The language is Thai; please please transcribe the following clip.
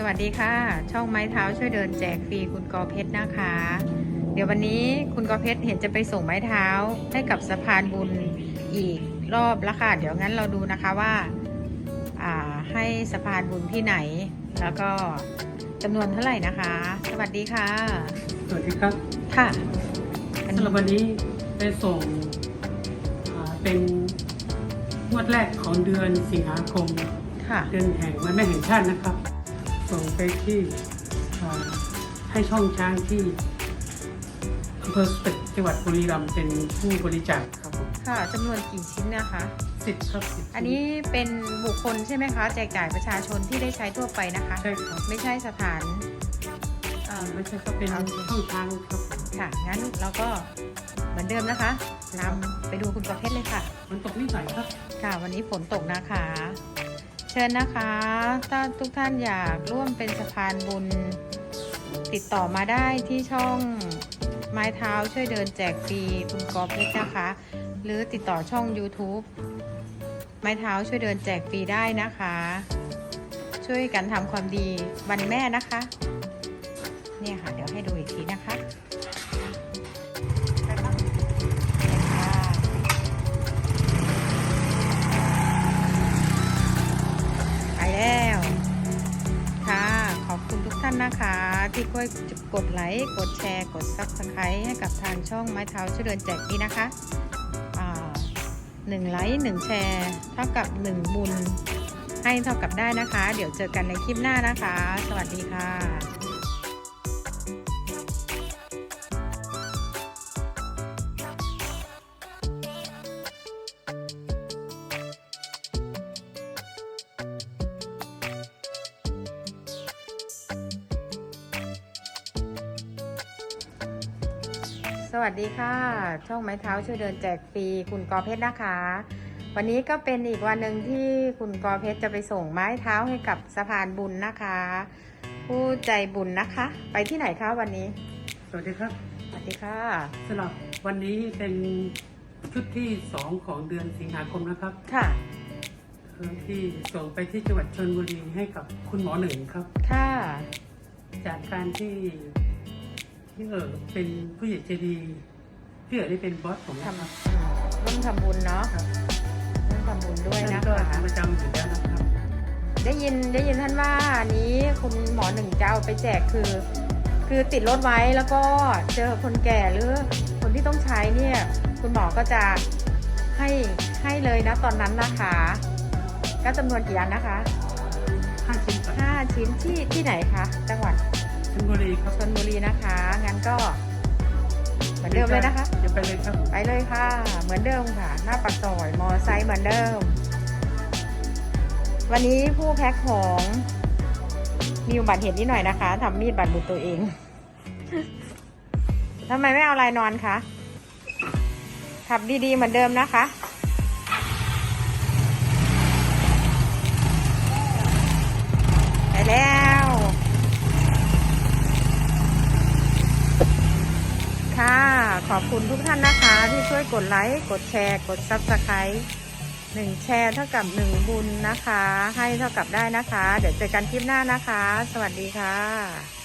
สวัสดีค่ะ ช่องไม้เท้าช่วยเดินแจกฟรีคุณกอเพชรนะคะ เดี๋ยววันนี้คุณกอเพชรเห็นจะไปส่งไม้เท้าให้กับสะพานบุญอีกรอบแล้วค่ะ เดี๋ยวงั้นเราดูนะคะว่าอ่าให้สะพานบุญที่ไหน แล้วก็จำนวนเท่าไหร่นะคะ สวัสดีค่ะ สวัสดีครับค่ะอันสำหนี้รับวันนี้ไปส่งอ่าเป็นงวดแรกของเดือนสิงหาคมค่ะเดือนแห่งวันแม่แห่งชาตินะครับ ส่งไปที่อ่าให้ช่องช้างที่อำเภอสตึกจังหวัดบุรีรัมย์เป็นผู้บริจาคครับผมค่ะจำนวนกี่ชิ้นนะคะ สิบครับสิบอันนี้เป็นบุคคลใช่ไหมคะแจกจ่ายประชาชนที่ได้ใช้ทั่วไปนะคะ ใช่ครับไม่ใช่สถานเอ่อไม่ใช่ครับเป็นช่องทางครับผมค่ะ งั้นเราก็เหมือนเดิมนะคะนำไปดูคุณประเภทเลยค่ะ มันตกนิดหน่อยครับ ค่ะ วันนี้ฝนตกนะคะ เชิญนะคะ ถ้าทุกท่านอยากร่วมเป็นสะพานบุญ ติดต่อมาได้ที่ช่องไม้เท้าช่วยเดินแจกฟรีคุณกอเพชรนะคะ หรือติดต่อช่อง YouTube ไม้เท้าช่วยเดินแจกฟรีได้นะคะ ช่วยกันทำความดีวันแม่นะคะ เนี่ยค่ะ เดี๋ยวให้ดูอีกทีนะคะ นะคะ ที่ช่วยกดไลค์กดแชร์ กดซับสไครต์ให้กับทางช่องไม้เท้าช่วยเดินแจกนี้นะคะหนึ่งไลค์หนึ่งแชร์เท่ากับหนึ่งบุญให้เท่ากับได้นะคะ เดี๋ยวเจอกันในคลิปหน้านะคะ สวัสดีค่ะ วัสดีค่ะ ช่องไม้เท้าช่วยเดินแจกฟรีคุณกอเพชรนะคะ วันนี้ก็เป็นอีกวันหนึ่งที่คุณกอเพชรจะไปส่งไม้เท้าให้กับสะพานบุญนะคะ ผู้ใจบุญนะคะ ไปที่ไหนคะวันนี้ สวัสดีครับ สวัสดีค่ะสำหรับวันนี้เป็นชุดที่สองของเดือนสิงหาคมนะครับค่ะที่ส่งไปที่จังหวัดชลบุรีให้กับคุณหมอหนึ่งครับ ค่ะ จากการที่ที่ เออเป็นผู้ใหญ่ใจดีพี่เอ๋ได้เป็นบอสผมทนะครับำร่วมทำบุญเนาะครับร่วมทำบุญด้วยท่านนะก็คะ ทำประจำอยู่แล้วนะครับ ได้ยินได้ยินท่านว่าอันนี้คุณหมอหนึ่งจะเอาไปแจกคือ คือติดรถไว้แล้วก็เจอคนแก่หรือคนที่ต้องใช้เนี่ย คุณหมอก็จะให้ให้เลยนะตอนนั้นนะคะก็จำนวนกี่อันนะคะห้าชิ้นก่อนห้าชิ้นที่ที่ไหนคะจังหวัดชลบุรีครับชลบุรีนะคะงั้น ก็เหมือนเดิมเลยนะคะเดี๋ยวไปเลยครับไปเลยค่ะ เหมือนเดิมค่ะ หน้าปากซอยมอไซค์เหมือนเดิม วันนี้ผู้แพ็คของมีอุบัติเหตุนิดหน่อยนะคะทำมีดบาดมือตัวเองทำไมไม่เอาลายนอนคะขับดีๆเหมือนเดิมนะคะไปแล้ว ค่ะ ข อบคุณทุกท่านนะคะ ที่ช่วยกดไลค์ กดแชร์ กดซับสไครต์หนึ่งแชร์เท่ากับหนึ่งบุญนะคะ ให้เท่ากับได้นะคะ เดี๋ยวเจอกันคลิปหน้านะคะ สวัสดีค่ะ